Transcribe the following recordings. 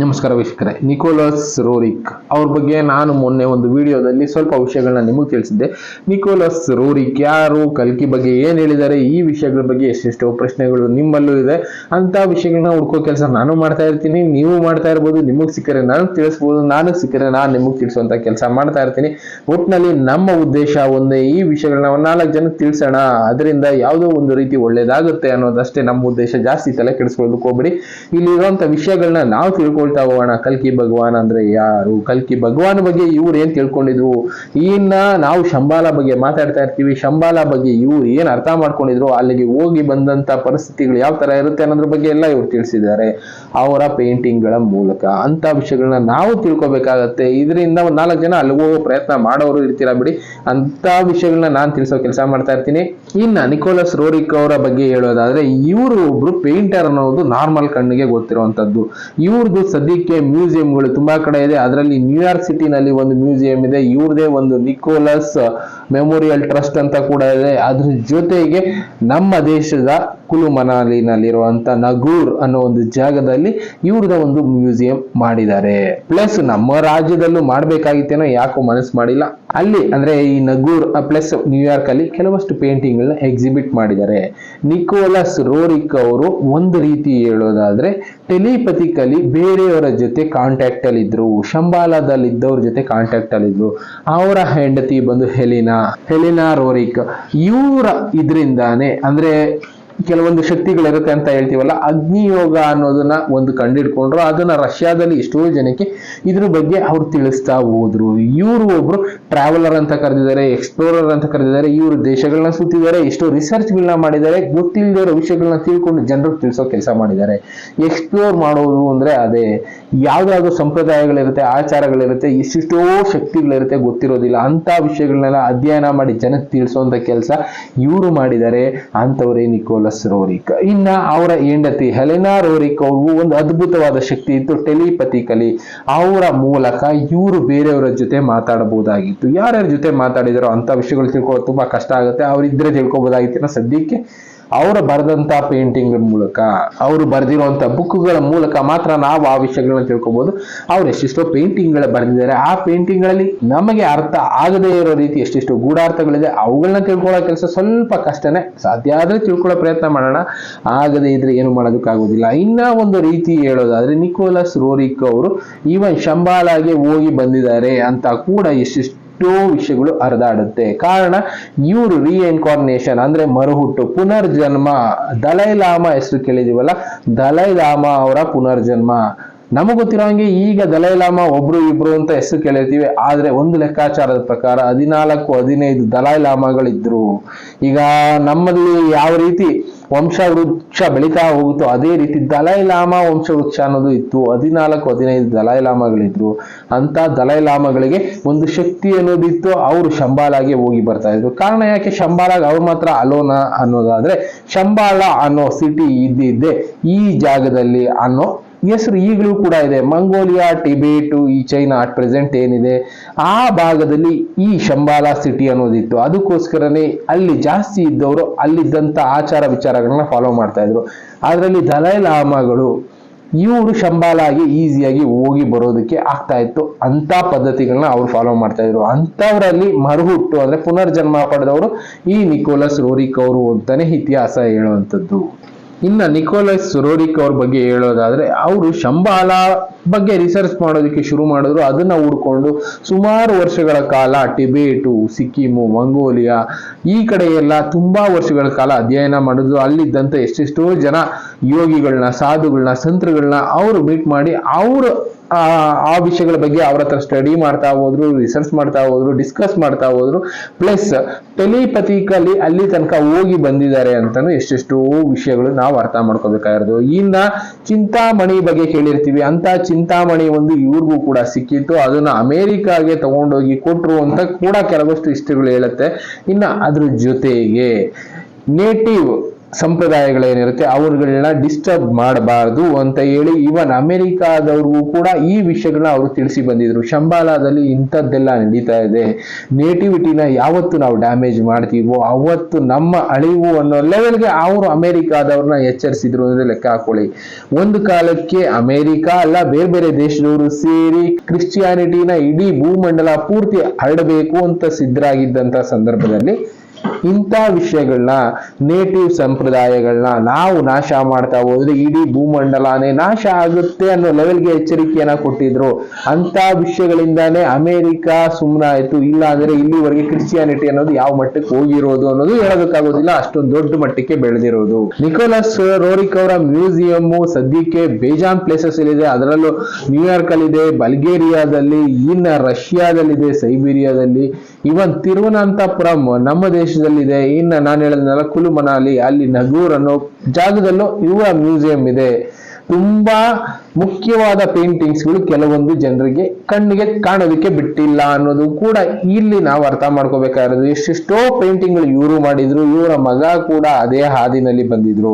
ನಮಸ್ಕಾರ ವೀಕ್ಷಕರೇ, ನಿಕೋಲಸ್ ರೋರಿಕ್ ಅವ್ರ ಬಗ್ಗೆ ನಾನು ಮೊನ್ನೆ ಒಂದು ವಿಡಿಯೋದಲ್ಲಿ ಸ್ವಲ್ಪ ವಿಷಯಗಳನ್ನ ನಿಮಗೆ ತಿಳಿಸಿದ್ದೆ. ನಿಕೋಲಸ್ ರೋರಿಕ್ ಯಾರು, ಕಲ್ಕಿ ಬಗ್ಗೆ ಏನು ಹೇಳಿದ್ದಾರೆ, ಈ ವಿಷಯಗಳ ಬಗ್ಗೆ ಎಷ್ಟೆಷ್ಟೋ ಪ್ರಶ್ನೆಗಳು ನಿಮ್ಮಲ್ಲೂ ಇದೆ. ಅಂತ ವಿಷಯಗಳನ್ನ ಹುಡ್ಕೋ ಕೆಲಸ ನಾನು ಮಾಡ್ತಾ ಇರ್ತೀನಿ, ನೀವು ಮಾಡ್ತಾ ಇರ್ಬೋದು, ನಿಮಗೆ ಸಿಕ್ಕರೆ ನಾನು ತಿಳಿಸ್ಬೋದು, ನಾನು ಸಿಕ್ಕರೆ ನಾನು ನಿಮಗೆ ತಿಳಿಸುವಂತ ಕೆಲಸ ಮಾಡ್ತಾ ಇರ್ತೀನಿ. ಒಟ್ಟಿನಲ್ಲಿ ನಮ್ಮ ಉದ್ದೇಶ ಒಂದೇ, ಈ ವಿಷಯಗಳನ್ನ ನಾಲ್ಕು ಜನಕ್ಕೆ ತಿಳಿಸೋಣ. ಅದರಿಂದ ಯಾವುದೋ ಒಂದು ರೀತಿ ಒಳ್ಳೇದಾಗುತ್ತೆ ಅನ್ನೋದಷ್ಟೇ ನಮ್ಮ ಉದ್ದೇಶ. ಜಾಸ್ತಿ ತಲೆ ಕೆಡಿಸ್ಕೊಳ್ಳೋದಕ್ಕೆ ಹೋಗ್ಬಿಡಿ. ಇಲ್ಲಿರುವಂತ ವಿಷಯಗಳನ್ನ ನಾವು ತಿಳ್ಕೊಳ್ತಾ ಹೋಗೋಣ, ಕಲ್ಕಿ ಭಗವಾನ್ ಅಂದ್ರೆ ಯಾರು? ಕಲ್ಕಿ ಭಗವಾನ್ ಬಗ್ಗೆ ಇವ್ರು ಏನ್ ತಿಳ್ಕೊಂಡಿದ್ರು? ಇನ್ನ ನಾವು ಶಂಬಾಲ ಬಗ್ಗೆ ಮಾತಾಡ್ತಾ ಇರ್ತೀವಿ. ಶಂಬಾಲ ಬಗ್ಗೆ ಇವ್ರು ಏನ್ ಅರ್ಥ ಮಾಡ್ಕೊಂಡಿದ್ರು? ಅಲ್ಲಿಗೆ ಹೋಗಿ ಬಂದಂತ ಪರಿಸ್ಥಿತಿಗಳು ಯಾವ ತರ ಇರುತ್ತೆ ಅನ್ನೋದ್ರ ಬಗ್ಗೆ ಎಲ್ಲ ಇವ್ರು ತಿಳಿಸಿದ್ದಾರೆ. ಅವರ ಪೇಂಟಿಂಗ್ಗಳ ಮೂಲಕ. ಅಂತ ವಿಷಯಗಳನ್ನ ನಾವು ತಿಳ್ಕೊಬೇಕಾಗತ್ತೆ. ಇದರಿಂದ ಒಂದ್ ನಾಲ್ಕು ಜನ ಅಲ್ಲಿ ಹೋಗೋ ಪ್ರಯತ್ನ ಮಾಡೋರು ಇರ್ತೀರಾ ಬಿಡಿ? ಅಂತ ವಿಷಯಗಳನ್ನ ನಾನು ತಿಳಿಸೋ ಕೆಲಸ ಮಾಡ್ತಾ ಇರ್ತೀನಿ. ಇನ್ನ ನಿಕೋಲಸ್ ರೋರಿಕ್ ಅವರ ಬಗ್ಗೆ ಹೇಳೋದಾದ್ರೆ ಇವರು ಒಬ್ರು ಪೇಂಟರ್ ಅನ್ನೋದು ನಾರ್ಮಲ್ ಕಣ್ಣಿಗೆ ಗೊತ್ತಿರುವಂತದ್ದು ಇವ್ರದ್ದು ಸದ್ಯಕ್ಕೆ ಮ್ಯೂಸಿಯಂಗಳು ತುಂಬಾ ಕಡೆ ಇದೆ. ಅದರಲ್ಲಿ ನ್ಯೂಯಾರ್ಕ್ ಸಿಟಿನಲ್ಲಿ ಒಂದು ಮ್ಯೂಸಿಯಂ ಇದೆ. ಇವ್ರದೇ ಒಂದು ನಿಕೋಲಸ್ ಮೆಮೋರಿಯಲ್ ಟ್ರಸ್ಟ್ ಅಂತ ಕೂಡ ಇದೆ. ಅದ್ರ ಜೊತೆಗೆ ನಮ್ಮ ದೇಶದ ಕುಲು ಮನಾಲಿನಲ್ಲಿರುವಂತ ನಗೂರ್ ಅನ್ನೋ ಒಂದು ಜಾಗದಲ್ಲಿ ಇವ್ರದ ಒಂದು ಮ್ಯೂಸಿಯಂ ಮಾಡಿದ್ದಾರೆ. ಪ್ಲಸ್ ನಮ್ಮ ರಾಜ್ಯದಲ್ಲೂ ಮಾಡ್ಬೇಕಾಗಿತ್ತೇನೋ ಯಾಕೋ ಮನಸ್ಸು ಮಾಡಿಲ್ಲ. ಅಲ್ಲಿ ಅಂದ್ರೆ ಈ ನಗೂರ್ ಪ್ಲಸ್ ನ್ಯೂಯಾರ್ಕ್ ಅಲ್ಲಿ ಕೆಲವಷ್ಟು ಪೇಂಟಿಂಗ್ ಗಳನ್ನ ಎಕ್ಸಿಬಿಟ್ ಮಾಡಿದ್ದಾರೆ. ನಿಕೋಲಸ್ ರೋರಿಕ್ ಅವರು ಒಂದು ರೀತಿ ಹೇಳೋದಾದ್ರೆ ಟೆಲಿಪತಿಕಲಿ ಬೇರೆಯವರ ಜೊತೆ ಕಾಂಟ್ಯಾಕ್ಟ್ ಅಲ್ಲಿ ಇದ್ರು ಶಂಬಾಲದಲ್ಲಿ ಇದ್ದವ್ರ ಜೊತೆ ಕಾಂಟ್ಯಾಕ್ಟ್ ಅಲ್ಲಿ ಇದ್ರು ಅವರ ಹೆಂಡತಿ ಬಂದು ಹೆಲಿನಾ ಹೆಲಿನಾ ರೋರಿಕ್. ಇವರ ಇದರಿಂದಾನೆ ಅಂದ್ರೆ ಕೆಲವೊಂದು ಶಕ್ತಿಗಳಿರುತ್ತೆ ಅಂತ ಹೇಳ್ತೀವಲ್ಲ, ಅಗ್ನಿಯೋಗ ಅನ್ನೋದನ್ನ ಒಂದು ಕಂಡಿಡ್ಕೊಂಡ್ರು. ಅದನ್ನ ರಷ್ಯಾದಲ್ಲಿ ಎಷ್ಟೋ ಜನಕ್ಕೆ ಇದ್ರ ಬಗ್ಗೆ ಅವ್ರು ತಿಳಿಸ್ತಾ ಹೋದ್ರು. ಇವರು ಒಬ್ರು ಟ್ರಾವೆಲರ್ ಅಂತ ಕರೆದಿದ್ದಾರೆ ಎಕ್ಸ್ಪ್ಲೋರರ್ ಅಂತ ಕರೆದಿದ್ದಾರೆ, ಇವರು ದೇಶಗಳನ್ನ ಸುತ್ತಿದ್ದಾರೆ, ಎಷ್ಟೋ ರಿಸರ್ಚ್ಗಳನ್ನ ಮಾಡಿದ್ದಾರೆ ಗೊತ್ತಿಲ್ಲದೆ ಇರೋ ವಿಷಯಗಳನ್ನ ತಿಳ್ಕೊಂಡು ಜನರಿಗೆ ತಿಳಿಸೋ ಕೆಲಸ ಮಾಡಿದ್ದಾರೆ. ಎಕ್ಸ್ಪ್ಲೋರ್ ಮಾಡೋದು ಅಂದ್ರೆ ಅದೇ. ಯಾವ್ದಾದ್ರು ಸಂಪ್ರದಾಯಗಳಿರುತ್ತೆ, ಆಚಾರಗಳಿರುತ್ತೆ, ಎಷ್ಟೆಷ್ಟೋ ಶಕ್ತಿಗಳಿರುತ್ತೆ ಗೊತ್ತಿರೋದಿಲ್ಲ. ಅಂತ ವಿಷಯಗಳನ್ನೆಲ್ಲ ಅಧ್ಯಯನ ಮಾಡಿ ಜನಕ್ಕೆ ತಿಳಿಸೋ ಕೆಲಸ ಇವರು ಮಾಡಿದ್ದಾರೆ. ಅಂತವರೇ ನಿಕೋಲಸ್ ರೋರಿಕ್ ಇನ್ನ ಅವರ ಹೆಂಡತಿ ಹೆಲೆನಾ ರೋರಿಕ್ ಅವ್ರಿಗೂ ಒಂದು ಅದ್ಭುತವಾದ ಶಕ್ತಿ ಇತ್ತು ಟೆಲಿಪತಿಕಲಿ ಅವರ ಮೂಲಕ ಇವರು ಬೇರೆಯವರ ಜೊತೆ ಮಾತಾಡಬಹುದಾಗಿತ್ತು. ಯಾರ್ಯಾರ ಜೊತೆ ಮಾತಾಡಿದಾರೋ ಅಂತ ವಿಷಯಗಳು ತಿಳ್ಕೊಳ್ಳೋದು ತುಂಬಾ ಕಷ್ಟ ಆಗುತ್ತೆ. ಅವ್ರಿದ್ರೆ ತಿಳ್ಕೊಬೋದಾಗಿತ್ತು ಸದ್ಯಕ್ಕೆ ಅವರು ಬರೆದಂತ ಪೇಂಟಿಂಗ್ ಮೂಲಕ, ಅವರು ಬರೆದಿರುವಂಥ ಬುಕ್ಗಳ ಮೂಲಕ ಮಾತ್ರ ನಾವು ಆ ವಿಷಯಗಳನ್ನ ತಿಳ್ಕೊಬಹುದು ಅವ್ರು ಎಷ್ಟೆಷ್ಟೋ ಪೇಂಟಿಂಗ್ಗಳ ಬರೆದಿದ್ದಾರೆ. ಆ ಪೇಂಟಿಂಗ್ಗಳಲ್ಲಿ ನಮಗೆ ಅರ್ಥ ಆಗದೇ ಇರೋ ರೀತಿ ಎಷ್ಟೆಷ್ಟು ಗೂಢಾರ್ಥಗಳಿದೆ. ಅವುಗಳನ್ನ ತಿಳ್ಕೊಳ್ಳೋ ಕೆಲಸ ಸ್ವಲ್ಪ ಕಷ್ಟನೇ. ಸಾಧ್ಯ ಆದ್ರೆ ತಿಳ್ಕೊಳ್ಳೋ ಪ್ರಯತ್ನ ಮಾಡೋಣ. ಆಗದೇ ಇದ್ರೆ ಏನು ಮಾಡೋದಕ್ಕಾಗೋದಿಲ್ಲ. ಇನ್ನ ಒಂದು ರೀತಿ ಹೇಳೋದಾದ್ರೆ, ನಿಕೋಲಸ್ ರೋರಿಕ್ ಅವರು, ಈವನ್ ಶಂಬಾಲಾಗೆ ಹೋಗಿ ಬಂದಿದ್ದಾರೆ ಅಂತ ಕೂಡ ಎಷ್ಟೆಷ್ಟು ಎಷ್ಟೋ ವಿಷಯಗಳು ಹರಿದಾಡುತ್ತೆ. ಕಾರಣ, ಇವರು ರೀಇನ್ಕಾರ್ನೇಷನ್ ಅಂದ್ರೆ ಮರುಹುಟ್ಟು, ಪುನರ್ಜನ್ಮ. ದಲೈಲಾಮ ಹೆಸರು ಕೇಳಿದೀವಲ್ಲ ದಲೈಲಾಮ ಅವರ ಪುನರ್ಜನ್ಮ. ನಮಗೆ ಗೊತ್ತಿರೋ ಹಂಗೆ ಈಗ ದಲೈ ಲಾಮ ಒಬ್ರು ಇಬ್ರು ಅಂತ ಹೆಸರು ಕೇಳಿರ್ತೀವಿ, ಆದ್ರೆ ಒಂದು ಲೆಕ್ಕಾಚಾರದ ಪ್ರಕಾರ ಹದಿನಾಲ್ಕು, ಹದಿನೈದು ದಲೈಲಾಮಗಳಿದ್ರು ಈಗ ನಮ್ಮಲ್ಲಿ ಯಾವ ರೀತಿ ವಂಶ ವೃಕ್ಷ ಬೆಳೀತಾ ಹೋಗುತ್ತೋ ಅದೇ ರೀತಿ ದಲೈ ಲಾಮ ವಂಶ ವೃಕ್ಷ ಅನ್ನೋದು ಇತ್ತು, ಹದಿನಾಲ್ಕು, ಹದಿನೈದು ದಲೈಲಾಮಗಳಿದ್ರು ಅಂತ ದಲೈ ಲಾಮಗಳಿಗೆ ಒಂದು ಶಕ್ತಿ ಅನ್ನೋದಿತ್ತು, ಅವರು ಶಂಬಾಲಾಗೆ ಹೋಗಿ ಬರ್ತಾ ಇದ್ರು. ಕಾರಣ ಯಾಕೆ ಶಂಬಾಲಾಗ ಅವ್ರು ಮಾತ್ರ ಅಲೋನ ಅನ್ನೋದಾದ್ರೆ, ಶಂಬಾಲ ಅನ್ನೋ ಸಿಟಿ ಇದ್ದಿದ್ದೆ ಈ ಜಾಗದಲ್ಲಿ ಅನ್ನೋ ಹೆಸರು ಈಗಲೂ ಕೂಡ ಇದೆ. ಮಂಗೋಲಿಯಾ, ಟಿಬೇಟು, ಈ ಚೈನಾ ಅಟ್ ಪ್ರೆಸೆಂಟ್ ಏನಿದೆ, ಆ ಭಾಗದಲ್ಲಿ ಈ ಶಂಬಾಲಾ ಸಿಟಿ ಅನ್ನೋದಿತ್ತು. ಅದಕ್ಕೋಸ್ಕರನೇ ಅಲ್ಲಿ ಜಾಸ್ತಿ ಇದ್ದವರು ಅಲ್ಲಿದ್ದಂಥ ಆಚಾರ ವಿಚಾರಗಳನ್ನ ಫಾಲೋ ಮಾಡ್ತಾ ಇದ್ರು. ಅದರಲ್ಲಿ ದಲೈ ಲಾಮಗಳು, ಇವರು ಶಂಬಾಲಾಗಿ ಈಸಿಯಾಗಿ ಹೋಗಿ ಬರೋದಕ್ಕೆ ಆಗ್ತಾ ಇತ್ತು. ಅಂತ ಪದ್ಧತಿಗಳನ್ನ ಅವ್ರು ಫಾಲೋ ಮಾಡ್ತಾ ಇದ್ರು. ಅಂಥವರಲ್ಲಿ ಮರುಹುಟ್ಟು ಅಂದ್ರೆ ಪುನರ್ಜನ್ಮ ಪಡೆದವರು ಈ ನಿಕೋಲಸ್ ರೋರಿಕ್ ಅವರು ಅಂತಾನೆ ಇತಿಹಾಸ ಹೇಳುವಂಥದ್ದು. ಇನ್ನ ನಿಕೋಲಸ್ ರೋರಿಕ್ ಅವ್ರ ಬಗ್ಗೆ ಹೇಳೋದಾದ್ರೆ, ಅವರು ಶಂಬಾಲ ಬಗ್ಗೆ ರಿಸರ್ಚ್ ಮಾಡೋದಕ್ಕೆ ಶುರು ಮಾಡಿದ್ರು. ಅದನ್ನ ಹುಡ್ಕೊಂಡು ಸುಮಾರು ವರ್ಷಗಳ ಕಾಲ ಟಿಬೇಟು, ಸಿಕ್ಕಿಮು, ಮಂಗೋಲಿಯಾ, ಈ ಕಡೆ ಎಲ್ಲ ತುಂಬಾ ವರ್ಷಗಳ ಕಾಲ ಅಧ್ಯಯನ ಮಾಡಿದ್ರು. ಅಲ್ಲಿದ್ದಂಥ ಎಷ್ಟೆಷ್ಟೋ ಜನ ಯೋಗಿಗಳನ್ನ ಸಾಧುಗಳನ್ನ ಸಂತ್ರಗಳನ್ನ ಅವರು ಮೀಟ್ ಮಾಡಿ ಅವರು ಆ ವಿಷಯಗಳ ಬಗ್ಗೆ ಅವ್ರ ಹತ್ರ ಸ್ಟಡಿ ಮಾಡ್ತಾ ಹೋದ್ರು ರಿಸರ್ಚ್ ಮಾಡ್ತಾ ಹೋದ್ರು ಡಿಸ್ಕಸ್ ಮಾಡ್ತಾ ಹೋದ್ರು. ಪ್ಲಸ್ ಟೆಲಿಪತಿಕಲಿ ಅಲ್ಲಿ ತನಕ ಹೋಗಿ ಬಂದಿದ್ದಾರೆ ಅಂತಂದ್ರೆ ಎಷ್ಟೆಷ್ಟೋ ವಿಷಯಗಳು ನಾವು ಅರ್ಥ ಮಾಡ್ಕೋಬೇಕಾಗಿರೋದು. ಇನ್ನ ಚಿಂತಾಮಣಿ ಬಗ್ಗೆ ಕೇಳಿರ್ತೀವಿ ಅಂತ ಚಿಂತಾಮಣಿ ಒಂದು ಇವ್ರಿಗೂ ಕೂಡ ಸಿಕ್ಕಿತ್ತು. ಅದನ್ನ ಅಮೆರಿಕಾಗೆ ತಗೊಂಡೋಗಿ ಕೊಟ್ರು ಅಂತ ಕೂಡ ಕೆಲವಷ್ಟು ಇಷ್ಟಗಳು ಹೇಳುತ್ತೆ. ಇನ್ನ ಅದ್ರ ಜೊತೆಗೆ ನೇಟಿವ್ ಸಂಪ್ರದಾಯಗಳೇನಿರುತ್ತೆ, ಅವ್ರುಗಳನ್ನ ಡಿಸ್ಟರ್ಬ್ ಮಾಡಬಾರ್ದು ಅಂತ ಹೇಳಿ ಇವನ್ ಅಮೆರಿಕಾದವ್ರಿಗೂ ಕೂಡ ಈ ವಿಷಯಗಳನ್ನ ಅವರು ತಿಳಿಸಿ ಬಂದಿದ್ರು. ಶಂಬಾಲಾದಲ್ಲಿ ಇಂಥದ್ದೆಲ್ಲ ನಡೀತಾ ಇದೆ. ನೇಟಿವಿಟಿನ ಯಾವತ್ತು ನಾವು ಡ್ಯಾಮೇಜ್ ಮಾಡ್ತೀವೋ, ಅವತ್ತು ನಮ್ಮ ಅಳಿವು ಅನ್ನೋ ಲೆವೆಲ್ಗೆ ಅವರು ಅಮೆರಿಕಾದವ್ರನ್ನ ಎಚ್ಚರಿಸಿದ್ರು ಅಂದ್ರೆ ಲೆಕ್ಕ ಹಾಕೊಳ್ಳಿ. ಒಂದು ಕಾಲಕ್ಕೆ ಅಮೆರಿಕ ಅಲ್ಲ, ಬೇರೆ ಬೇರೆ ದೇಶದವರು ಸೇರಿ ಕ್ರಿಶ್ಚಿಯಾನಿಟಿನ ಇಡೀ ಭೂಮಂಡಲ ಪೂರ್ತಿ ಹರಡಬೇಕು ಅಂತ ಸಿದ್ಧರಾಗಿದ್ದಂತ ಸಂದರ್ಭದಲ್ಲಿ ಇಂಥ ವಿಷಯಗಳನ್ನ ನೇಟಿವ್ ಸಂಪ್ರದಾಯಗಳನ್ನ ನಾವು ನಾಶ ಮಾಡ್ತಾ ಹೋದ್ರೆ ಇಡೀ ಭೂಮಂಡಲನೇ ನಾಶ ಆಗುತ್ತೆ ಅನ್ನೋ ಲೆವೆಲ್ಗೆ ಎಚ್ಚರಿಕೆಯನ್ನ ಕೊಟ್ಟಿದ್ರು. ಅಂತ ವಿಷಯಗಳಿಂದಾನೇ ಅಮೆರಿಕ ಸುಮ್ಮನಾಯ್ತು ಇಲ್ಲ ಅಂದ್ರೆ ಇಲ್ಲಿವರೆಗೆ ಕ್ರಿಶ್ಚಿಯಾನಿಟಿ ಅನ್ನೋದು ಯಾವ ಮಟ್ಟಕ್ಕೆ ಹೋಗಿರೋದು ಅನ್ನೋದು ಹೇಳೋದಕ್ಕಾಗೋದಿಲ್ಲ ಅಷ್ಟೊಂದು ದೊಡ್ಡ ಮಟ್ಟಕ್ಕೆ ಬೆಳೆದಿರೋದು. ನಿಕೋಲಸ್ ರೋರಿಕ್ ಅವರ ಮ್ಯೂಸಿಯಂ ಸದ್ಯಕ್ಕೆ ಬೇಜಾನ್ ಪ್ಲೇಸಸ್ ಇದೆ ಅದರಲ್ಲೂ ನ್ಯೂಯಾರ್ಕ್ ಅಲ್ಲಿ ಇದೆ ಬಲ್ಗೇರಿಯಾದಲ್ಲಿ ಇನ್ನ ರಷ್ಯಾದಲ್ಲಿದೆ ಸೈಬೀರಿಯಾದಲ್ಲಿ ಇವನ್ ತಿರುವನಂತಪುರಂ, ನಮ್ಮ ದೇಶದಲ್ಲಿದೆ. ಇನ್ನ ನಾನು ಹೇಳಿದ್ನಲ್ಲ ಕುಲು ಮನಾಲಿ ಅಲ್ಲಿ ನಗೂರ್ ಅನ್ನೋ ಜಾಗದಲ್ಲೂ ಇವರ ಮ್ಯೂಸಿಯಂ ಇದೆ. ತುಂಬಾ ಮುಖ್ಯವಾದ ಪೇಂಟಿಂಗ್ಸ್ಗಳು ಕೆಲವೊಂದು ಜನರಿಗೆ ಕಣ್ಣಿಗೆ ಕಾಣೋದಕ್ಕೆ ಬಿಟ್ಟಿಲ್ಲ ಅನ್ನೋದು ಕೂಡ ಇಲ್ಲಿ ನಾವು ಅರ್ಥ ಮಾಡ್ಕೋಬೇಕಾಗಿರೋದು. ಎಷ್ಟೆಷ್ಟೋ ಪೇಂಟಿಂಗ್ಗಳು ಇವರು ಮಾಡಿದ್ರು, ಇವರ ಮಗ ಕೂಡ ಅದೇ ಹಾದಿನಲ್ಲಿ ಬಂದಿದ್ರು.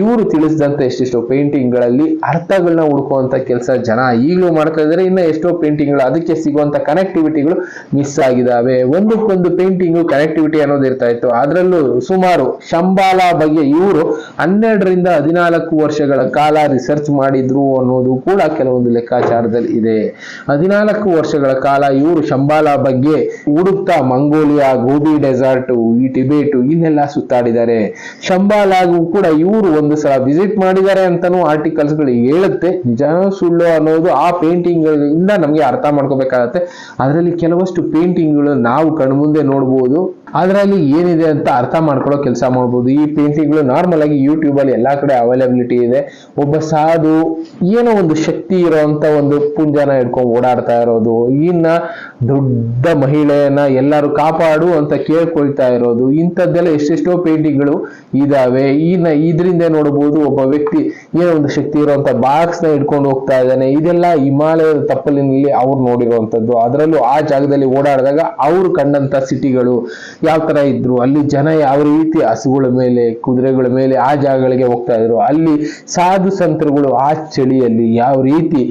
ಇವರು ತಿಳಿಸಿದಂತ ಎಷ್ಟೆಷ್ಟೋ ಪೇಂಟಿಂಗ್ಗಳಲ್ಲಿ ಅರ್ಥಗಳನ್ನ ಹುಡುಕುವಂತ ಕೆಲಸ ಜನ ಈಗಲೂ ಮಾಡ್ತಾ ಇದ್ದಾರೆ. ಇನ್ನು ಎಷ್ಟೋ ಪೇಂಟಿಂಗ್ಗಳು ಅದಕ್ಕೆ ಸಿಗುವಂತ ಕನೆಕ್ಟಿವಿಟಿಗಳು ಮಿಸ್ ಆಗಿದಾವೆ. ಒಂದಕ್ಕೊಂದು ಪೇಂಟಿಂಗು ಕನೆಕ್ಟಿವಿಟಿ ಅನ್ನೋದು ಇರ್ತಾ ಇತ್ತು. ಅದರಲ್ಲೂ ಸುಮಾರು ಶಂಬಾಲ ಬಗ್ಗೆ ಇವರು ಹನ್ನೆರಡರಿಂದ ಹದಿನಾಲ್ಕು ವರ್ಷಗಳ ಕಾಲ ಮಾಡಿದ್ರು ಅನ್ನೋದು ಕೂಡ ಕೆಲವೊಂದು ಲೆಕ್ಕಾಚಾರದಲ್ಲಿ ಇದೆ. ಹದಿನಾಲ್ಕು ವರ್ಷಗಳ ಕಾಲ ಇವರು ಶಂಬಾಲ ಬಗ್ಗೆ ಹುಡುಕ್ತಾ ಮಂಗೋಲಿಯಾ, ಗೋಬಿ ಡೆಸರ್ಟ್, ಈ ಟಿಬೇಟು ಇನ್ನೆಲ್ಲ ಸುತ್ತಾಡಿದ್ದಾರೆ. ಶಂಬಾಲಾಗೂ ಕೂಡ ಇವರು ಒಂದು ಸಲ ವಿಸಿಟ್ ಮಾಡಿದ್ದಾರೆ ಅಂತಾನೂ ಆರ್ಟಿಕಲ್ಸ್ಗಳು ಹೇಳುತ್ತೆ. ನಿಜ ಸುಳ್ಳು ಅನ್ನೋದು ಆ ಪೇಂಟಿಂಗ್ ಇಂದ ನಮಗೆ ಅರ್ಥ ಮಾಡ್ಕೋಬೇಕಾಗತ್ತೆ. ಅದರಲ್ಲಿ ಕೆಲವಷ್ಟು ಪೇಂಟಿಂಗ್ ಪೇಂಟಿಂಗ್ಗಳು ನಾವು ಕಣ್ಮುಂದೆ ನೋಡ್ಬೋದು. ಅದರಲ್ಲಿ ಏನಿದೆ ಅಂತ ಅರ್ಥ ಮಾಡ್ಕೊಳ್ಳೋ ಕೆಲಸ ಮಾಡ್ಬೋದು. ಈ ಪೇಂಟಿಂಗ್ಗಳು ನಾರ್ಮಲ್ ಆಗಿ ಯೂಟ್ಯೂಬ್ ಅಲ್ಲಿ ಎಲ್ಲಾ ಕಡೆ ಅವೈಲಬಿಲಿಟಿ ಇದೆ. ಒಬ್ಬ ಸಾಧು, ಏನೋ ಒಂದು ಶಕ್ತಿ ಇರೋಂತ ಒಂದು ಪುಂಜನ ಹಿಡ್ಕೊಂಡು ಓಡಾಡ್ತಾ ಇರೋದು, ಇನ್ನ ದೊಡ್ಡ ಮಹಿಳೆಯನ್ನ ಎಲ್ಲರೂ ಕಾಪಾಡು ಅಂತ ಕೇಳ್ಕೊಳ್ತಾ ಇರೋದು, ಇಂಥದ್ದೆಲ್ಲ ಎಷ್ಟೆಷ್ಟೋ ಪೇಂಟಿಂಗ್ಗಳು ಇದಾವೆ. ಇನ್ನ ಇದರಿಂದ ನೋಡಬಹುದು ಒಬ್ಬ ವ್ಯಕ್ತಿ ಏನೋ ಒಂದು ಶಕ್ತಿ ಇರುವಂತ ಬಾಕ್ಸ್ನ ಹಿಡ್ಕೊಂಡು ಹೋಗ್ತಾ ಇದ್ದಾನೆ. ಇದೆಲ್ಲ ಹಿಮಾಲಯದ ತಪ್ಪಲಿನಲ್ಲಿ ಅವ್ರು ನೋಡಿರುವಂತದ್ದು ಅದರಲ್ಲೂ ಆ ಜಾಗದಲ್ಲಿ ಓಡಾಡಿದಾಗ ಅವ್ರು ಕಂಡಂತ ಸಿಟಿಗಳು ಯಾವ ತರ ಇದ್ರು, ಅಲ್ಲಿ ಜನ ಯಾವ ರೀತಿ ಹಸುಗಳ ಮೇಲೆ, ಕುದುರೆಗಳ ಮೇಲೆ ಆ ಜಾಗಗಳಿಗೆ ಹೋಗ್ತಾ ಇದ್ರು. ಅಲ್ಲಿ ಸಾಧು ಸಂತರುಗಳು ಆ ಚಳಿಯಲ್ಲಿ ಯಾವ ರೀತಿ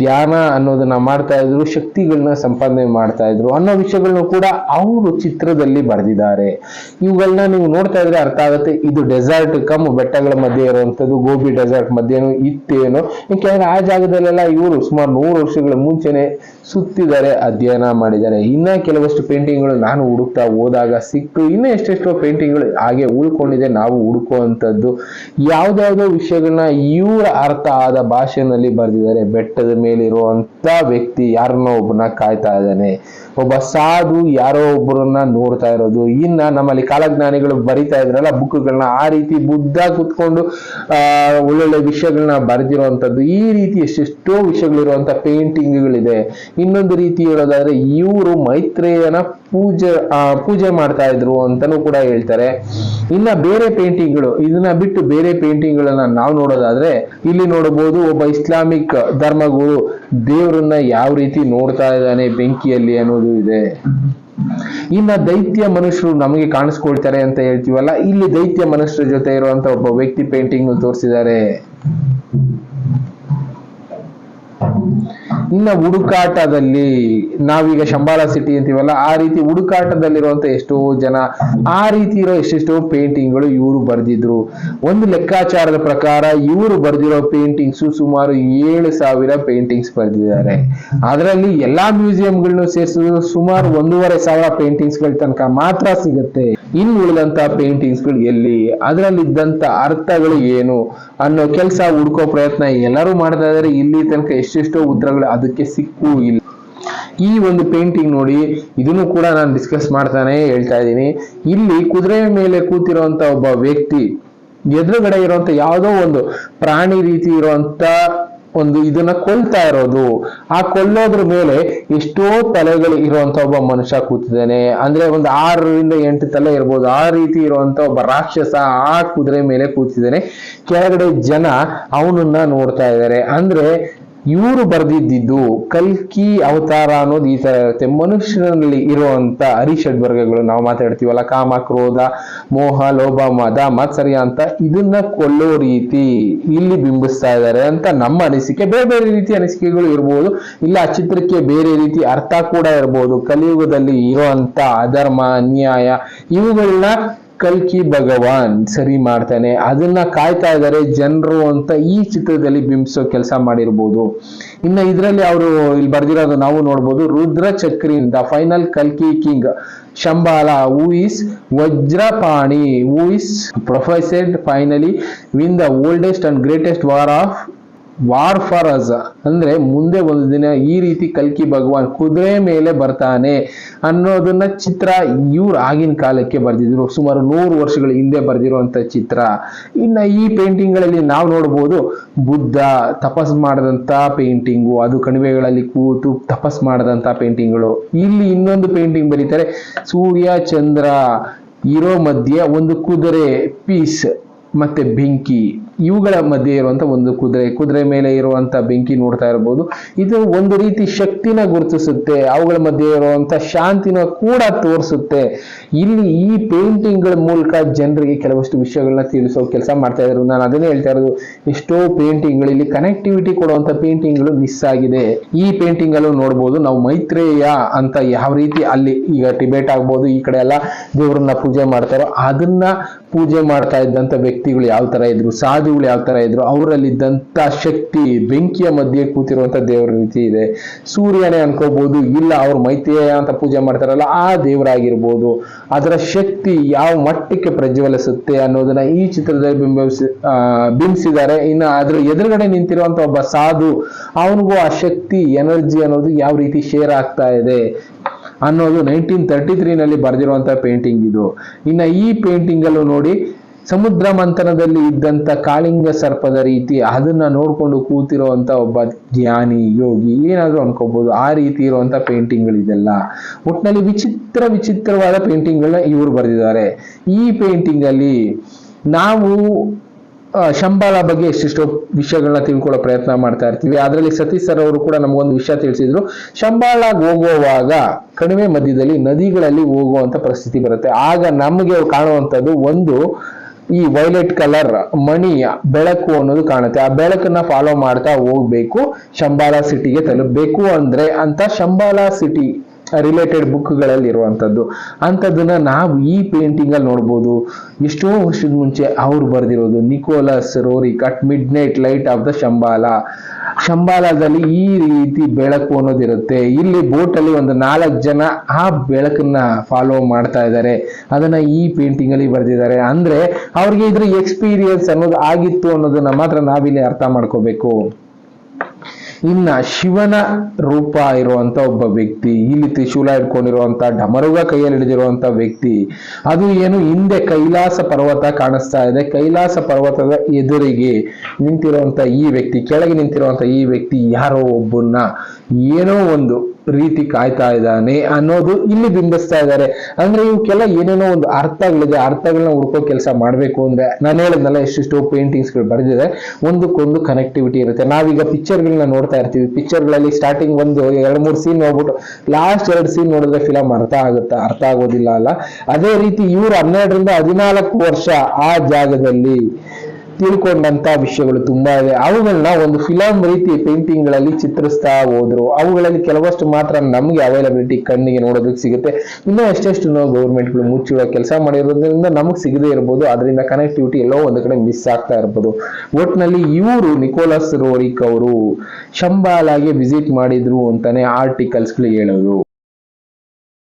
ಧ್ಯಾನ ಅನ್ನೋದನ್ನ ಮಾಡ್ತಾ ಇದ್ರು, ಶಕ್ತಿಗಳನ್ನ ಸಂಪಾದನೆ ಮಾಡ್ತಾ ಇದ್ರು ಅನ್ನೋ ವಿಷಯಗಳನ್ನ ಕೂಡ ಅವರು ಚಿತ್ರದಲ್ಲಿ ಬರೆದಿದ್ದಾರೆ. ಇವುಗಳನ್ನ ನೀವು ನೋಡ್ತಾ ಇದ್ರೆ ಅರ್ಥ ಆಗುತ್ತೆ, ಇದು ಡೆಸರ್ಟ್ ಕಮ್ ಬೆಟ್ಟಗಳ ಮಧ್ಯೆ ಇರುವಂತದ್ದು ಗೋಬಿ ಡೆಸರ್ಟ್ ಮಧ್ಯೆನೂ ಇತ್ತೇನೋ. ಯಾಕೆಂದ್ರೆ ಆ ಜಾಗದಲ್ಲೆಲ್ಲ ಇವರು ಸುಮಾರು ನೂರು ವರ್ಷಗಳ ಮುಂಚೆನೆ ಸುತ್ತಿದ್ದಾರೆ, ಅಧ್ಯಯನ ಮಾಡಿದ್ದಾರೆ. ಇನ್ನ ಕೆಲವಷ್ಟು ಪೇಂಟಿಂಗ್ಗಳು ನಾನು ಹುಡುಕ್ತಾ ಹೋದಾಗ ಸಿಕ್ತು ಇನ್ನೂ ಎಷ್ಟೆಷ್ಟೋ ಪೇಂಟಿಂಗ್ಗಳು ಹಾಗೆ ಉಳ್ಕೊಂಡಿದೆ, ನಾವು ಹುಡುಕುವಂಥದ್ದು. ಯಾವ್ದಾವ್ದೋ ವಿಷಯಗಳನ್ನ ಇವರ ಅರ್ಥ ಆದ ಭಾಷೆಯಲ್ಲಿ ಬರೆದಿದ್ದಾರೆ, ಬೆಟ್ಟದ ಮೇಲಿರುವಂತ ವ್ಯಕ್ತಿ ಯಾರನ್ನೋ ಒಬ್ಬನ ಕಾಯ್ತಾ ಇದ್ದಾನೆ. ಒಬ್ಬ ಸಾಧು ಯಾರೋ ಒಬ್ಬರನ್ನ ನೋಡ್ತಾ ಇರೋದು. ಇನ್ನ ನಮ್ಮಲ್ಲಿ ಕಾಲಜ್ಞಾನಿಗಳು ಬರಿತಾ ಇದ್ರಲ್ಲ, ಬುಕ್ಗಳನ್ನ ಆ ರೀತಿ ಬುದ್ಧ ಕುತ್ಕೊಂಡು, ಆ, ಒಳ್ಳೊಳ್ಳೆ ವಿಷಯಗಳನ್ನ ಬರೆದಿರುವಂತದ್ದು ಈ ರೀತಿ ಎಷ್ಟೆಷ್ಟೋ ವಿಷಯಗಳಿರುವಂತ ಪೇಂಟಿಂಗ್ಗಳಿದೆ. ಇನ್ನೊಂದು ರೀತಿ ಹೇಳೋದಾದ್ರೆ, ಇವರು ಮೈತ್ರೇಯನ ಪೂಜೆ ಪೂಜೆ ಮಾಡ್ತಾ ಇದ್ರು ಅಂತಾನೂ ಕೂಡ ಹೇಳ್ತಾರೆ. ಇನ್ನ ಬೇರೆ ಪೇಂಟಿಂಗ್ಗಳು, ಇದನ್ನ ಬಿಟ್ಟು ಬೇರೆ ಪೇಂಟಿಂಗ್ಗಳನ್ನ ನಾವು ನೋಡೋದಾದ್ರೆ ಇಲ್ಲಿ ನೋಡಬಹುದು ಒಬ್ಬ ಇಸ್ಲಾಮಿಕ್ ಧರ್ಮಗುರು. ದೇವರನ್ನ ಯಾವ ರೀತಿ ನೋಡ್ತಾ ಇದ್ದಾನೆ ಬೆಂಕಿಯಲ್ಲಿ ಅನ್ನೋದು ಇದೆ. ಇನ್ನ ದೈತ್ಯ ಮನುಷ್ಯರು ನಮಗೆ ಕಾಣಿಸ್ಕೊಳ್ತಾರೆ ಅಂತ ಹೇಳ್ತೀವಲ್ಲ, ಇಲ್ಲಿ ದೈತ್ಯ ಮನುಷ್ಯರ ಜೊತೆ ಇರುವಂತ ಒಬ್ಬ ವ್ಯಕ್ತಿ ಪೇಂಟಿಂಗ್ ತೋರಿಸಿದ್ದಾರೆ. ಇನ್ನ ಹುಡುಕಾಟದಲ್ಲಿ ನಾವೀಗ ಶಂಬಾಲ ಸಿಟಿ ಅಂತೀವಲ್ಲ, ಆ ರೀತಿ ಹುಡುಕಾಟದಲ್ಲಿರುವಂತ ಎಷ್ಟೋ ಜನ, ಆ ರೀತಿ ಇರೋ ಎಷ್ಟೆಷ್ಟೋ ಪೇಂಟಿಂಗ್ಗಳು ಇವರು ಬರೆದಿದ್ರು. ಒಂದು ಲೆಕ್ಕಾಚಾರದ ಪ್ರಕಾರ ಇವರು ಬರೆದಿರೋ ಪೇಂಟಿಂಗ್ಸ್ ಸುಮಾರು ಏಳು ಸಾವಿರ ಪೇಂಟಿಂಗ್ಸ್ ಬರೆದಿದ್ದಾರೆ. ಅದರಲ್ಲಿ ಎಲ್ಲಾ ಮ್ಯೂಸಿಯಂಗಳನ್ನು ಸೇರಿಸಿದ್ರು ಸುಮಾರು ಒಂದೂವರೆ ಸಾವಿರ ಪೇಂಟಿಂಗ್ಸ್ಗಳ ತನಕ ಮಾತ್ರ ಸಿಗುತ್ತೆ. ಇನ್ನು ಉಳಿದಂತ ಪೇಂಟಿಂಗ್ಸ್ಗಳು ಎಲ್ಲಿ? ಅದರಲ್ಲಿದ್ದಂತ ಅರ್ಥಗಳು ಏನು? ಅನ್ನೋ ಕೆಲಸ ಹುಡ್ಕೋ ಪ್ರಯತ್ನ ಎಲ್ಲರೂ ಮಾಡ್ತಾ ಇದ್ದಾರೆ ಇಲ್ಲಿ ತನಕ ಎಷ್ಟೆಷ್ಟೋ ಉತ್ತರಗಳು ಅದಕ್ಕೆ ಸಿಕ್ಕೂ ಇಲ್ಲ. ಈ ಒಂದು ಪೇಂಟಿಂಗ್ ನೋಡಿ ಇದನ್ನು ಕೂಡ ನಾನು ಡಿಸ್ಕಸ್ ಮಾಡ್ತಾನೆ ಹೇಳ್ತಾ ಇದ್ದೀನಿ. ಇಲ್ಲಿ ಕುದುರೆ ಮೇಲೆ ಕೂತಿರುವಂತ ಒಬ್ಬ ವ್ಯಕ್ತಿ, ಎದುರುಗಡೆ ಇರುವಂತ ಯಾವುದೋ ಒಂದು ಪ್ರಾಣಿ ರೀತಿ ಇರುವಂತ ಒಂದು ಇದನ್ನ ಕೊಲ್ತಾ ಇರೋದು. ಆ ಕೊಲ್ಲೋದ್ರ ಮೇಲೆ ಎಷ್ಟೋ ತಲೆಗಳು ಇರುವಂತ ಒಬ್ಬ ಮನುಷ್ಯ ಕೂತಿದ್ದಾನೆ. ಅಂದ್ರೆ ಒಂದು ಆರರಿಂದ ಎಂಟು ತಲೆ ಇರ್ಬೋದು. ಆ ರೀತಿ ಇರುವಂತ ಒಬ್ಬ ರಾಕ್ಷಸ ಆ ಕುದುರೆ ಮೇಲೆ ಕೂತಿದ್ದಾನೆ. ಕೆಳಗಡೆ ಜನ ಅವನನ್ನ ನೋಡ್ತಾ ಇದ್ದಾರೆ. ಅಂದ್ರೆ ಇವರು ಬರೆದಿದ್ದು ಕಲ್ಕಿ ಅವತಾರ ಅನ್ನೋದು ಈ ತರ ಇರುತ್ತೆ. ಮನುಷ್ಯನಲ್ಲಿ ಇರುವಂತ ಹರಿಷಡ್ ವರ್ಗಗಳು ನಾವು ಮಾತಾಡ್ತೀವಲ್ಲ, ಕಾಮ, ಕ್ರೋಧ, ಮೋಹ, ಲೋಭ, ಮದ, ಮಾತ್ಸರ್ಯ ಅಂತ ಇದನ್ನ ಕೊಲ್ಲೋ ರೀತಿ ಇಲ್ಲಿ ಬಿಂಬಿಸ್ತಾ ಇದ್ದಾರೆ ಅಂತ ನಮ್ಮ ಅನಿಸಿಕೆ. ಬೇರೆ ಬೇರೆ ರೀತಿ ಅನಿಸಿಕೆಗಳು ಇರ್ಬೋದು. ಇಲ್ಲ, ಆ ಚಿತ್ರಕ್ಕೆ ಬೇರೆ ರೀತಿ ಅರ್ಥ ಕೂಡ ಇರ್ಬೋದು. ಕಲಿಯುಗದಲ್ಲಿ ಇರುವಂತ ಅಧರ್ಮ, ಅನ್ಯಾಯ, ಇವುಗಳನ್ನ ಕಲ್ಕಿ ಭಗವಾನ್ ಸರಿ ಮಾಡ್ತಾನೆ. ಅದನ್ನ ಕಾಯ್ತಾ ಇದ್ದಾರೆ ಜನರು ಅಂತ ಈ ಚಿತ್ರದಲ್ಲಿ ಬಿಂಬಿಸೋ ಕೆಲಸ ಮಾಡಿರ್ಬೋದು. ಇನ್ನ ಇದರಲ್ಲಿ ಅವರು ಇಲ್ಲಿ ಬರ್ದಿರೋದು ನಾವು ನೋಡ್ಬೋದು. ರುದ್ರ ಚಕ್ರಿಯಿಂದ ಫೈನಲ್ ಕಲ್ಕಿ king Shambhala who is Vajrapani who is prophesied finally win the oldest and greatest war of war for ಅಜ ಅಂದ್ರೆ ಮುಂದೆ ಒಂದು ದಿನ ಈ ರೀತಿ ಕಲ್ಕಿ ಭಗವಾನ್ ಕುದುರೆ ಮೇಲೆ ಬರ್ತಾನೆ ಅನ್ನೋದನ್ನ ಚಿತ್ರ ಇವ್ರು ಆಗಿನ ಕಾಲಕ್ಕೆ ಬರ್ದಿದ್ರು. ಸುಮಾರು ನೂರು ವರ್ಷಗಳ ಹಿಂದೆ ಬರ್ದಿರುವಂತ ಚಿತ್ರ. ಇನ್ನ ಈ ಪೇಂಟಿಂಗ್ಗಳಲ್ಲಿ ನಾವು ನೋಡ್ಬೋದು ಬುದ್ಧ ತಪಸ್ ಮಾಡದಂತ ಪೇಂಟಿಂಗು, ಅದು ಕಣಿವೆಗಳಲ್ಲಿ ಕೂತು ತಪಸ್ ಮಾಡದಂತ ಪೇಂಟಿಂಗ್ಗಳು. ಇಲ್ಲಿ ಇನ್ನೊಂದು ಪೇಂಟಿಂಗ್ ಬರೀತಾರೆ ಸೂರ್ಯ, ಚಂದ್ರ ಇರೋ ಮಧ್ಯೆ ಒಂದು ಕುದುರೆ, ಪೀಸ್ ಮತ್ತೆ ಬೆಂಕಿ. ಇವುಗಳ ಮಧ್ಯೆ ಇರುವಂತ ಒಂದು ಕುದುರೆ ಕುದುರೆ ಮೇಲೆ ಇರುವಂತ ಬೆಂಕಿ ನೋಡ್ತಾ ಇರಬಹುದು ಇದು ಒಂದು ರೀತಿ ಶಕ್ತಿನ ಗುರುತಿಸುತ್ತೆ, ಅವುಗಳ ಮಧ್ಯೆ ಇರುವಂತ ಶಾಂತಿನ ಕೂಡ ತೋರಿಸುತ್ತೆ. ಇಲ್ಲಿ ಈ ಪೇಂಟಿಂಗ್ಗಳ ಮೂಲಕ ಜನರಿಗೆ ಕೆಲವಷ್ಟು ವಿಷಯಗಳನ್ನ ತಿಳಿಸೋ ಕೆಲಸ ಮಾಡ್ತಾ ಇದ್ರು. ನಾನು ಅದನ್ನೇ ಹೇಳ್ತಾ ಇರೋದು, ಎಷ್ಟೋ ಪೇಂಟಿಂಗ್ಗಳಲ್ಲಿ ಕನೆಕ್ಟಿವಿಟಿ ಕೊಡುವಂತ ಪೇಂಟಿಂಗ್ಗಳು ಮಿಸ್ ಆಗಿದೆ. ಈ ಪೇಂಟಿಂಗ್ ಅಲ್ಲೂ ನೋಡ್ಬೋದು. ನಾವು ಮೈತ್ರೇಯ ಅಂತ ಯಾವ ರೀತಿ ಅಲ್ಲಿ ಈಗ ಟಿಬೇಟ್ ಆಗ್ಬೋದು, ಈ ಕಡೆ ಎಲ್ಲ ದೇವರನ್ನ ಪೂಜೆ ಮಾಡ್ತಾರೋ, ಅದನ್ನ ಪೂಜೆ ಮಾಡ್ತಾ ಇದ್ದಂತ ವ್ಯಕ್ತಿಗಳು ಯಾವ ತರ ಇದ್ರು? ಸಾಧುಗಳು ಯಾವ ತರ ಇದ್ರು ಶಕ್ತಿ, ಬೆಂಕಿಯ ಮಧ್ಯೆ ಕೂತಿರುವಂತ ದೇವರ ರೀತಿ ಇದೆ. ಸೂರ್ಯನೇ ಅನ್ಕೋಬಹುದು ಇಲ್ಲ ಅವ್ರು ಮೈತ್ರಿಯ ಅಂತ ಪೂಜೆ ಮಾಡ್ತಾರಲ್ಲ, ಆ ದೇವರಾಗಿರ್ಬೋದು. ಅದರ ಶಕ್ತಿ ಯಾವ ಮಟ್ಟಕ್ಕೆ ಪ್ರಜ್ವಲಿಸುತ್ತೆ ಅನ್ನೋದನ್ನ ಈ ಚಿತ್ರದಲ್ಲಿ ಬಿಂಬಿಸಿ ಬಿಂಬಿಸಿದ್ದಾರೆ. ಇನ್ನು ಅದ್ರ ಎದುರುಗಡೆ ನಿಂತಿರುವಂತ ಒಬ್ಬ ಸಾಧು, ಅವನಿಗೂ ಆ ಶಕ್ತಿ, ಎನರ್ಜಿ ಅನ್ನೋದು ಯಾವ ರೀತಿ ಶೇರ್ ಆಗ್ತಾ ಇದೆ ಅನ್ನೋದು ನೈನ್ಟೀನ್ ತರ್ಟಿ ತ್ರೀನಲ್ಲಿ ಬರೆದಿರುವಂತಹ ಪೇಂಟಿಂಗ್ ಇದು. ಇನ್ನ ಈ ಪೇಂಟಿಂಗ್ ಅಲ್ಲೂ ನೋಡಿ ಸಮುದ್ರ ಮಂಥನದಲ್ಲಿ ಇದ್ದಂತ ಕಾಳಿಂಗ ಸರ್ಪದ ರೀತಿ ಅದನ್ನ ನೋಡ್ಕೊಂಡು ಕೂತಿರುವಂಥ ಒಬ್ಬ ಜ್ಞಾನಿ, ಯೋಗಿ ಏನಾದರೂ ಅನ್ಕೋಬಹುದು ಆ ರೀತಿ ಇರುವಂತ ಪೇಂಟಿಂಗ್ಗಳಿದೆಲ್ಲ. ಒಟ್ಟಿನಲ್ಲಿ ವಿಚಿತ್ರ ವಿಚಿತ್ರವಾದ ಪೇಂಟಿಂಗ್ಗಳನ್ನ ಇವರು ಬರೆದಿದ್ದಾರೆ. ಈ ಪೇಂಟಿಂಗ್ ಅಲ್ಲಿ ನಾವು ಶಂಬಾಲ ಬಗ್ಗೆ ಎಷ್ಟೆಷ್ಟೋ ವಿಷಯಗಳನ್ನ ತಿಳ್ಕೊಳ್ಳೋ ಪ್ರಯತ್ನ ಮಾಡ್ತಾ ಇರ್ತೀವಿ. ಅದರಲ್ಲಿ ಸತೀಶ್ ಸರ್ ಅವರು ಕೂಡ ನಮಗೊಂದು ವಿಷಯ ತಿಳಿಸಿದ್ರು. ಶಂಬಾಳಾಗ ಹೋಗುವಾಗ ಕಡಿಮೆ ಮಧ್ಯದಲ್ಲಿ ನದಿಗಳಲ್ಲಿ ಹೋಗುವಂತ ಪರಿಸ್ಥಿತಿ ಬರುತ್ತೆ. ಆಗ ನಮಗೆ ಕಾಣುವಂಥದ್ದು ಒಂದು ಈ ವೈಲೆಟ್ ಕಲರ್ ಮಣಿಯ ಬೆಳಕು ಅನ್ನೋದು ಕಾಣುತ್ತೆ. ಆ ಬೆಳಕನ್ನ ಫಾಲೋ ಮಾಡ್ತಾ ಹೋಗ್ಬೇಕು. ಶಂಬಾಲ ಸಿಟಿಗೆ ತಲುಪಬೇಕು ಅಂದ್ರೆ ಅಂತ ಶಂಬಾಲ ಸಿಟಿ ರಿಲೇಟೆಡ್ ಬುಕ್ಗಳಲ್ಲಿ ಇರುವಂತದ್ದು ಅಂಥದ್ದನ್ನ ನಾವು ಈ ಪೇಂಟಿಂಗಲ್ಲಿ ನೋಡ್ಬೋದು. ಎಷ್ಟೋ ವರ್ಷದ ಮುಂಚೆ ಅವ್ರು ಬರೆದಿರೋದು ನಿಕೋಲಸ್, ರೋರಿ cut midnight light of the Shambhala ಶಂಬಾಲದಲ್ಲಿ ಈ ರೀತಿ ಬೆಳಕು ಅನ್ನೋದಿರುತ್ತೆ. ಇಲ್ಲಿ ಬೋಟಲ್ಲಿ ಒಂದು ನಾಲ್ಕು ಜನ ಆ ಬೆಳಕನ್ನ ಫಾಲೋ ಮಾಡ್ತಾ ಇದ್ದಾರೆ. ಅದನ್ನ ಈ ಪೇಂಟಿಂಗ್ ಅಲ್ಲಿ ಬರೆದಿದ್ದಾರೆ. ಅಂದ್ರೆ ಅವ್ರಿಗೆ ಇದ್ರ ಎಕ್ಸ್ಪೀರಿಯನ್ಸ್ ಅನ್ನೋದು ಆಗಿತ್ತು ಅನ್ನೋದನ್ನ ಮಾತ್ರ ನಾವಿಲ್ಲಿ ಅರ್ಥ ಮಾಡ್ಕೋಬೇಕು. ಇನ್ನ ಶಿವನ ರೂಪ ಇರುವಂತ ಒಬ್ಬ ವ್ಯಕ್ತಿ ಇಲ್ಲಿ ತ್ರಿಶೂಲ ಇಟ್ಕೊಂಡಿರುವಂತ ಡಮರುಗ ಕೈಯಲ್ಲಿ ಹಿಡಿದಿರುವಂತ ವ್ಯಕ್ತಿ, ಅದು ಏನು ಹಿಂದೆ ಕೈಲಾಸ ಪರ್ವತ ಕಾಣಿಸ್ತಾ ಇದೆ. ಕೈಲಾಸ ಪರ್ವತದ ಎದುರಿಗೆ ನಿಂತಿರುವಂತ ಈ ವ್ಯಕ್ತಿ, ಕೆಳಗೆ ನಿಂತಿರುವಂತ ಈ ವ್ಯಕ್ತಿ ಯಾರೋ ಒಬ್ಬನ್ನ, ಏನೋ ಒಂದು ರೀತಿ ಕಾಯ್ತಾ ಇದ್ದಾನೆ ಅನ್ನೋದು ಇಲ್ಲಿ ಬಿಂಬಿಸ್ತಾ ಇದ್ದಾರೆ. ಅಂದ್ರೆ ಇವಕ್ಕೆಲ್ಲ ಏನೇನೋ ಒಂದು ಅರ್ಥಗಳಿದೆ ಅರ್ಥಗಳನ್ನ ಹುಡ್ಕೋ ಕೆಲಸ ಮಾಡ್ಬೇಕು ಅಂದ್ರೆ ನಾನು ಹೇಳಿದ್ನಲ್ಲ ಎಷ್ಟೆಷ್ಟೋ ಪೇಂಟಿಂಗ್ಸ್ಗಳು ಬರೆದಿದೆ. ಒಂದಕ್ಕೊಂದು ಕನೆಕ್ಟಿವಿಟಿ ಇರುತ್ತೆ. ನಾವೀಗ ಪಿಕ್ಚರ್ಗಳನ್ನ ನೋಡ್ತಾ ಇರ್ತೀವಿ. ಪಿಕ್ಚರ್ಗಳಲ್ಲಿ ಸ್ಟಾರ್ಟಿಂಗ್ ಒಂದು ಎರಡು ಮೂರು ಸೀನ್ ನೋಡ್ಬಿಟ್ಟು ಲಾಸ್ಟ್ ಎರಡು ಸೀನ್ ನೋಡಿದ್ರೆ ಫಿಲಮ್ ಅರ್ಥ ಆಗುತ್ತಾ, ಅರ್ಥ ಆಗೋದಿಲ್ಲ ಅಲ್ಲ. ಅದೇ ರೀತಿ ಇವರು ಹನ್ನೆರಡರಿಂದ ಹದಿನಾಲ್ಕು ವರ್ಷ ಆ ಜಾಗದಲ್ಲಿ ತಿಳ್ಕೊಂಡಂತ ವಿಷಯಗಳು ತುಂಬಾ ಇದೆ. ಅವುಗಳನ್ನ ಒಂದು ಫಿಲಂ ರೀತಿ ಪೇಂಟಿಂಗ್ಗಳಲ್ಲಿ ಚಿತ್ರಿಸ್ತಾ ಹೋದ್ರು. ಅವುಗಳಲ್ಲಿ ಕೆಲವಷ್ಟು ಮಾತ್ರ ನಮಗೆ ಅವೈಲಬಿಲಿಟಿ ಕಣ್ಣಿಗೆ ನೋಡೋದಕ್ಕೆ ಸಿಗುತ್ತೆ. ಇನ್ನೂ ಎಷ್ಟೆಷ್ಟು ನಾವು ಗೌರ್ಮೆಂಟ್ಗಳು ಮುಚ್ಚಿಡೋ ಕೆಲಸ ಮಾಡಿರೋದ್ರಿಂದ ನಮಗೆ ಸಿಗದೇ ಇರ್ಬೋದು. ಅದರಿಂದ ಕನೆಕ್ಟಿವಿಟಿ ಎಲ್ಲೋ ಒಂದು ಕಡೆ ಮಿಸ್ ಆಗ್ತಾ ಇರ್ಬೋದು. ಒಟ್ನಲ್ಲಿ ಇವರು ನಿಕೋಲಸ್ ರೋರಿಕ್ ಅವರು ಶಂಬಾಲಾಗೆ ವಿಸಿಟ್ ಮಾಡಿದ್ರು ಅಂತಾನೆ ಆರ್ಟಿಕಲ್ಸ್ಗಳು ಹೇಳೋದು.